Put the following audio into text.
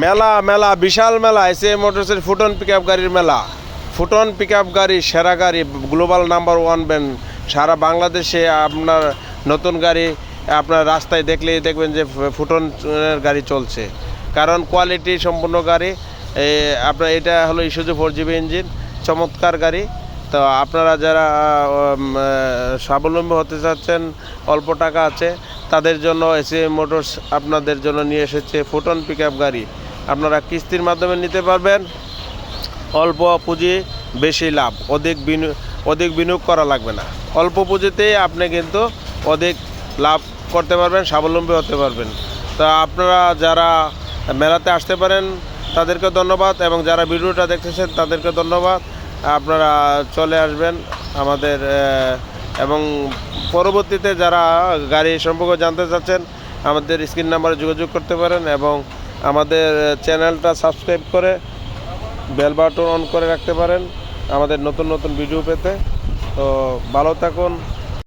মেলা মেলা, বিশাল মেলা এসে মোটরসের ফুটন পিক গাড়ির মেলা। ফুটন পিক গাড়ি, সেরা গাড়ি গ্লোবাল নাম্বার ওয়ান ব্যান্ড সারা বাংলাদেশে আপনার নতুন গাড়ি আপনার রাস্তায় দেখলেই দেখবেন যে ফুটন গাড়ি চলছে। কারণ কোয়ালিটি সম্পূর্ণ গাড়ি। আপনার এটা হলো ইস্যুজু ফোর জিবি ইঞ্জিন চমৎকার গাড়ি। তো আপনারা যারা স্বাবলম্বী হতে চাচ্ছেন, অল্প টাকা আছে, তাদের জন্য এসি মোটরস আপনাদের জন্য নিয়ে এসেছে ফুটন পিক গাড়ি। আপনারা কিস্তির মাধ্যমে নিতে পারবেন। অল্প পুঁজি, বেশি লাভ। অধিক বিনিয়োগ অধিক বিনিয়োগ করা লাগবে না। অল্প পুঁজিতেই আপনি কিন্তু অধিক লাভ করতে পারবেন, স্বাবলম্বী হতে পারবেন। তা আপনারা যারা মেলাতে আসতে পারেন, তাদেরকে ধন্যবাদ এবং যারা ভিডিওটা দেখতেছেন, তাদেরকে ধন্যবাদ। আপনারা চলে আসবেন আমাদের এবং পরবর্তীতে যারা গাড়ি সম্পর্কে জানতে চাচ্ছেন, আমাদের স্ক্রিন নাম্বারে যোগাযোগ করতে পারেন এবং আমাদের চ্যানেলটা সাবস্ক্রাইব করে বেল বাটন অন করে রাখতে পারেন। আমাদের নতুন নতুন ভিডিও পেতে। তো ভালো থাকুন।